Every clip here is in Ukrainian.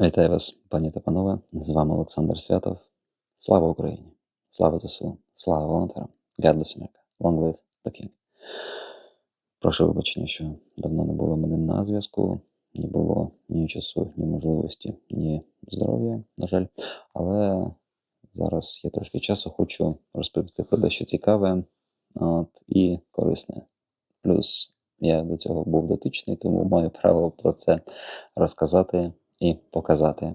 Вітаю вас, пані та панове. З вами Олександр Святов. Слава Україні! Слава ЗСУ! Слава волонтерам! God bless! Long live the King! Прошу вибачення, що давно не було мене на зв'язку, не було ні часу, ні можливості, ні здоров'я, на жаль. Але зараз є трошки часу, хочу розповісти про дещо цікаве от, і корисне. Плюс я до цього був дотичний, тому маю право про це розказати і показати.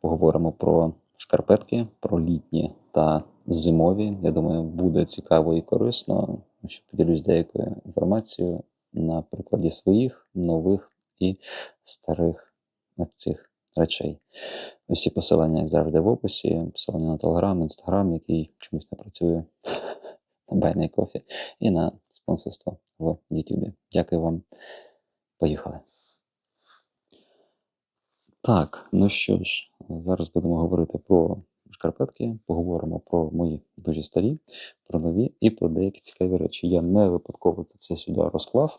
Поговоримо про шкарпетки, про літні та зимові. Я думаю, буде цікаво і корисно, що поділюсь деякою інформацією на прикладі своїх нових і старих цих речей. Усі посилання, як завжди, в описі, посилання на Телеграм, Інстаграм, який чомусь не працює на Байний кофі, і на спонсорство в Ютубі. Дякую вам. Поїхали. Так, ну що ж, зараз будемо говорити про шкарпетки, поговоримо про мої дуже старі, про нові і про деякі цікаві речі. Я не випадково це все сюди розклав.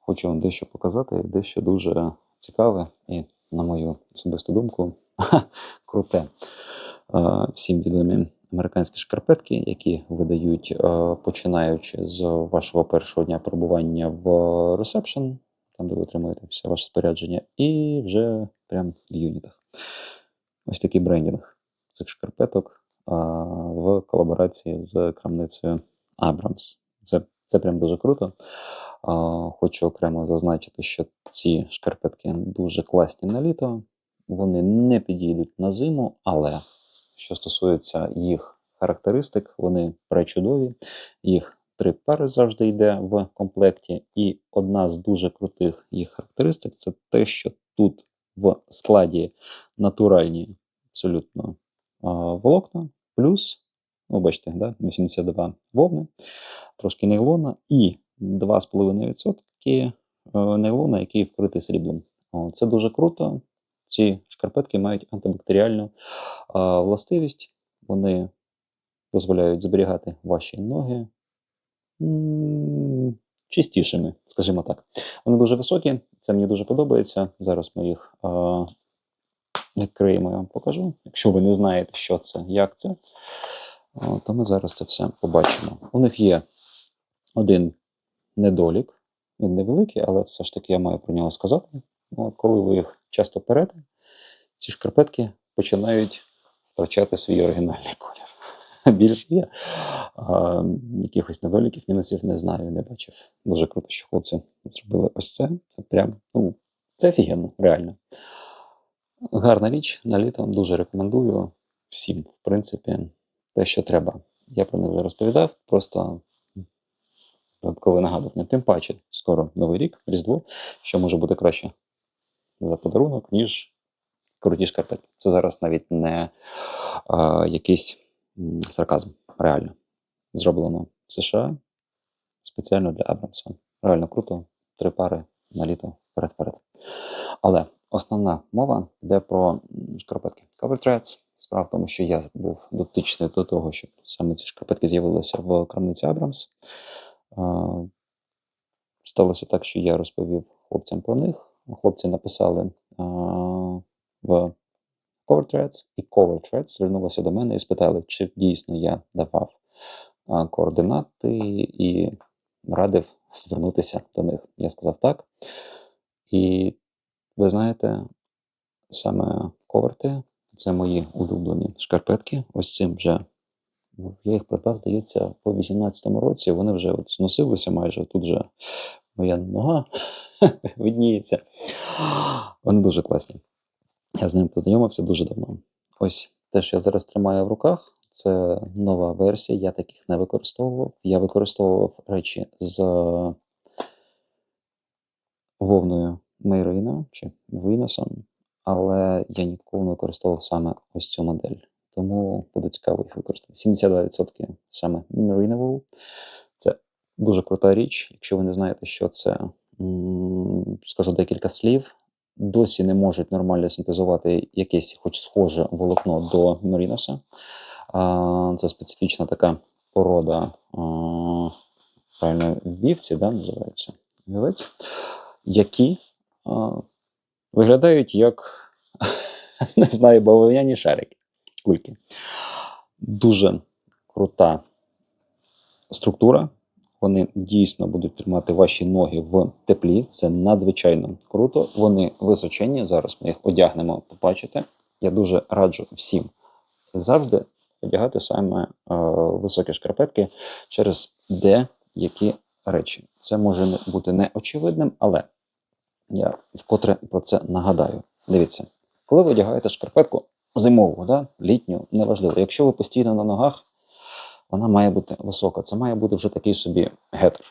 Хочу вам дещо показати, дещо дуже цікаве і, на мою особисту думку, круте. Всім відомі американські шкарпетки, які видають, починаючи з вашого першого дня перебування в ресепшн, там, де ви отримуєте все ваше спорядження, і вже прям в юнітах. Ось такий брендінг цих шкарпеток а, в колаборації з крамницею Abrams. Це, це прям дуже круто. А, Хочу окремо зазначити, що ці шкарпетки дуже класні на літо. Вони не підійдуть на зиму, але що стосується їх характеристик, вони пречудові. Їх три пари завжди йде в комплекті. І одна з дуже крутих їх характеристик це те, що тут в складі натуральні абсолютно волокна, плюс, ну, бачите, да, 82 вовни, трошки нейлона і 2,5% е, нейлона, який вкритий сріблом. Це дуже круто. Ці шкарпетки мають антибактеріальну властивість. Вони дозволяють зберігати ваші ноги чистішими, скажімо так. Вони дуже високі, це мені дуже подобається. Зараз ми їх а, відкриємо, я вам покажу. Якщо ви не знаєте, що це, як це, то ми зараз це все побачимо. У них є один недолік, він невеликий, але все ж таки я маю про нього сказати. От, коли ви їх часто перете, ці шкарпетки починають втрачати свій оригінальний колір. Більше я а, якихось недоліків, мінусів не знаю, не бачив. Дуже круто, що хлопці зробили ось це. Це прям, ну, це офігенно, реально. Гарна річ на літо, дуже рекомендую всім, в принципі, те, що треба. Я про них вже розповідав, просто додаткове нагадування. Тим паче, скоро Новий рік, Різдво, що може бути краще за подарунок, ніж круті шкарпетки. Це зараз навіть не а, якийсь м, сарказм. Реально. Зроблено в США спеціально для Абрамса. Реально круто. Три пари на літо вперед-вперед. Але основна мова йде про шкарпетки. Cover threads. Справа в тому, що я був дотичний до того, щоб саме ці шкарпетки з'явилися в крамниці Абрамс. Сталося так, що я розповів хлопцям про них. Хлопці написали в Cover Threads, і Cover Threads звернулися до мене і спитали, чи дійсно я давав координати і радив звернутися до них. Я сказав так. І ви знаєте, саме коверти це мої улюблені шкарпетки. Ось цим вже я їх придбав, здається, по 18-му році. Вони вже от зносилися майже. Тут вже моя нога видніється. Вони дуже класні. Я з ним познайомився дуже давно. Ось те, що я зараз тримаю в руках, це нова версія. Я таких не використовував. Я використовував речі з вовною Мейрина чи Віносом, але я ніколи не використовував саме ось цю модель. Тому буде цікаво їх використати. 72% саме Merino Це дуже крута річ. Якщо ви не знаєте, що це, скажу декілька слів. Досі не можуть нормально синтезувати якесь, хоч схоже волокно до Меріноса. Це специфічна така порода, правильно, вівці, да, називається вівець, які виглядають як не знаю, бавовняні шарики, кульки. Дуже крута структура. Вони дійсно будуть тримати ваші ноги в теплі. Це надзвичайно круто. Вони височенні. Зараз ми їх одягнемо, побачите. Я дуже раджу всім завжди одягати саме е, високі шкарпетки через деякі речі. Це може бути не очевидним, але я вкотре про це нагадаю. Дивіться, коли ви одягаєте шкарпетку зимову, да, літню, неважливо. Якщо ви постійно на ногах, вона має бути висока. Це має бути вже такий собі гетр.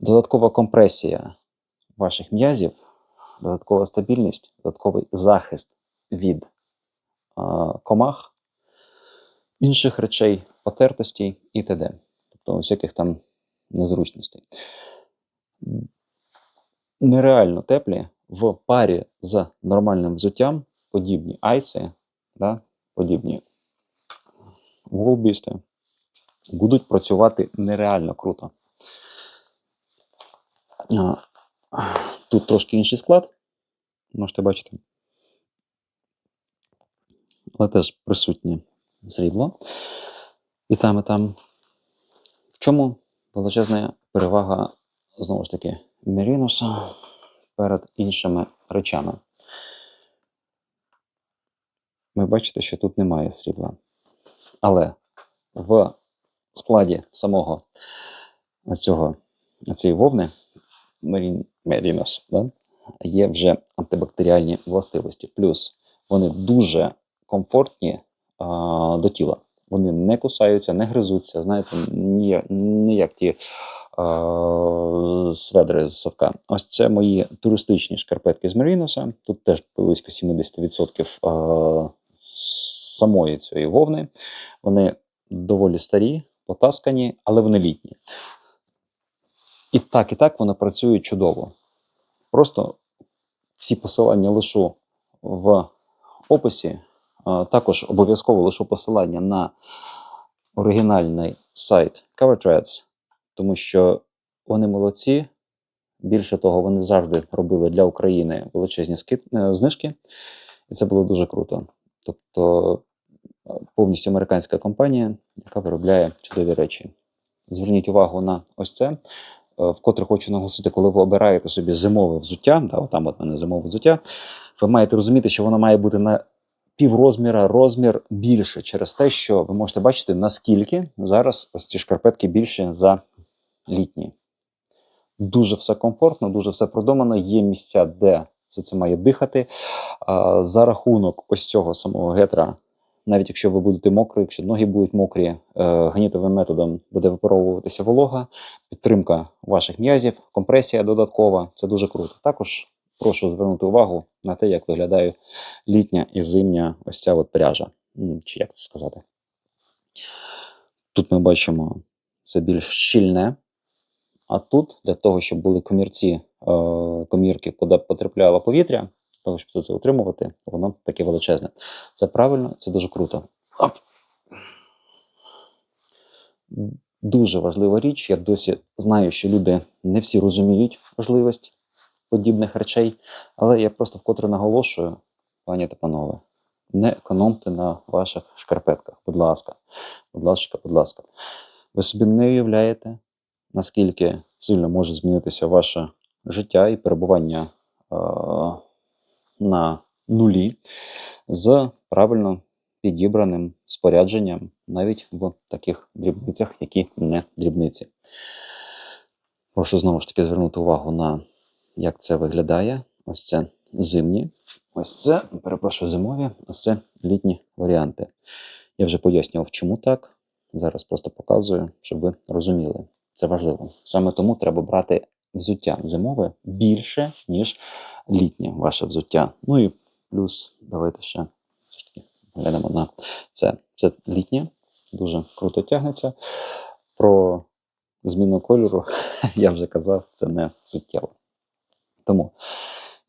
Додаткова компресія ваших м'язів, додаткова стабільність, додатковий захист від а, комах, інших речей, потертостей і т.д. Тобто всяких там незручностей. Нереально теплі в парі з нормальним взуттям, подібні айси, да, подібні волбісти, будуть працювати нереально круто. Тут трошки інший склад, можете бачити. Але теж присутнє срібло. І там, і там. В чому величезна перевага, знову ж таки, Мерінуса перед іншими речами. Ви бачите, що тут немає срібла. Але в складі самого цього, цієї вовни Merinos, да, є вже антибактеріальні властивості. Плюс вони дуже комфортні а, до тіла. Вони не кусаються, не гризуться, знаєте, не як ті а, сведри з совка. Ось це мої туристичні шкарпетки з Меріноса. Тут теж близько 70% а, самої цієї вовни. Вони доволі старі, потаскані, але вони літні. І так, і так вони працюють чудово. Просто всі посилання лишу в описі. Також обов'язково лишу посилання на оригінальний сайт CoverThreads, тому що вони молодці. Більше того, вони завжди робили для України величезні е, знижки, і це було дуже круто. Тобто е, повністю американська компанія, яка виробляє чудові речі. Зверніть увагу на ось це. Е, Вкотре хочу наголосити, коли ви обираєте собі зимове взуття, да, там от мене зимове взуття, ви маєте розуміти, що воно має бути на піврозміра, розмір більше через те, що ви можете бачити, наскільки зараз ось ці шкарпетки більше за літні. Дуже все комфортно, дуже все продумано. Є місця, де все це має дихати. За рахунок ось цього самого гетра, навіть якщо ви будете мокрі, якщо ноги будуть мокрі, е, гнітовим методом буде випаровуватися волога, підтримка ваших м'язів, компресія додаткова. Це дуже круто. Також прошу звернути увагу на те, як виглядає літня і зимня ось ця от пряжа. Чи як це сказати? Тут ми бачимо це більш щільне. А тут для того, щоб були комірці, комірки, куди потрапляло повітря, того, щоб це, утримувати, воно таке величезне. Це правильно, це дуже круто. Оп. Дуже важлива річ. Я досі знаю, що люди не всі розуміють важливість подібних речей, але я просто вкотре наголошую, пані та панове, не економте на ваших шкарпетках. Будь ласка, будь ласка, будь ласка. Ви собі не уявляєте, наскільки сильно може змінитися ваше життя і перебування е, на нулі з правильно підібраним спорядженням навіть в таких дрібницях, які не дрібниці. Прошу знову ж таки звернути увагу на як це виглядає. Ось це зимні, ось це, перепрошую, зимові, ось це літні варіанти. Я вже пояснював, чому так. Зараз просто показую, щоб ви розуміли. Це важливо. Саме тому треба брати взуття зимове більше, ніж літнє ваше взуття. Ну і плюс, давайте ще глянемо на це. Це літнє, дуже круто тягнеться. Про зміну кольору я вже казав, це не суттєво. Тому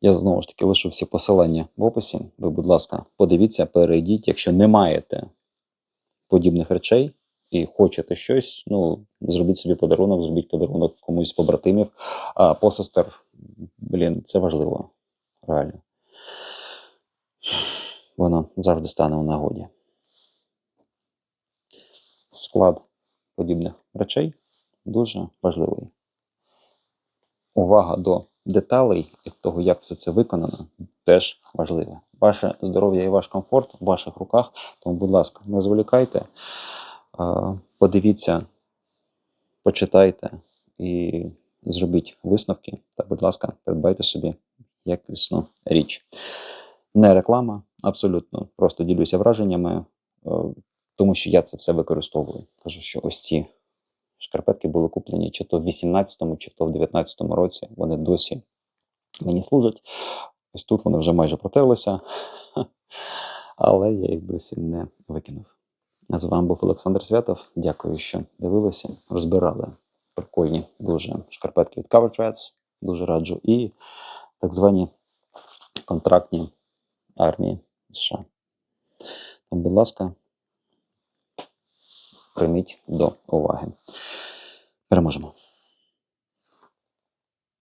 я знову ж таки лишу всі посилання в описі. Ви, будь ласка, подивіться, перейдіть. Якщо не маєте подібних речей і хочете щось, ну зробіть собі подарунок, зробіть подарунок комусь з побратимів, а посестер, блін, це важливо. Реально. воно завжди стане у нагоді. Склад подібних речей дуже важливий. Увага до деталей і того, як все це виконано, теж важливе. Ваше здоров'я і ваш комфорт в ваших руках. Тому, будь ласка, не зволікайте, подивіться, почитайте і зробіть висновки. Та, будь ласка, придбайте собі якісну річ. Не реклама, абсолютно. Просто ділюся враженнями, е, тому що я це все використовую. Кажу, що ось ці шкарпетки були куплені чи то в 18-му, чи то в 19-му році. Вони досі мені служать. Ось тут вони вже майже протерлися, але я їх досі не викинув. З вами був Олександр Святов. Дякую, що дивилися, розбирали прикольні дуже шкарпетки від Cover Threads. Дуже раджу. І так звані контрактні армії США. Тому, будь ласка, прийміть до уваги. Переможемо.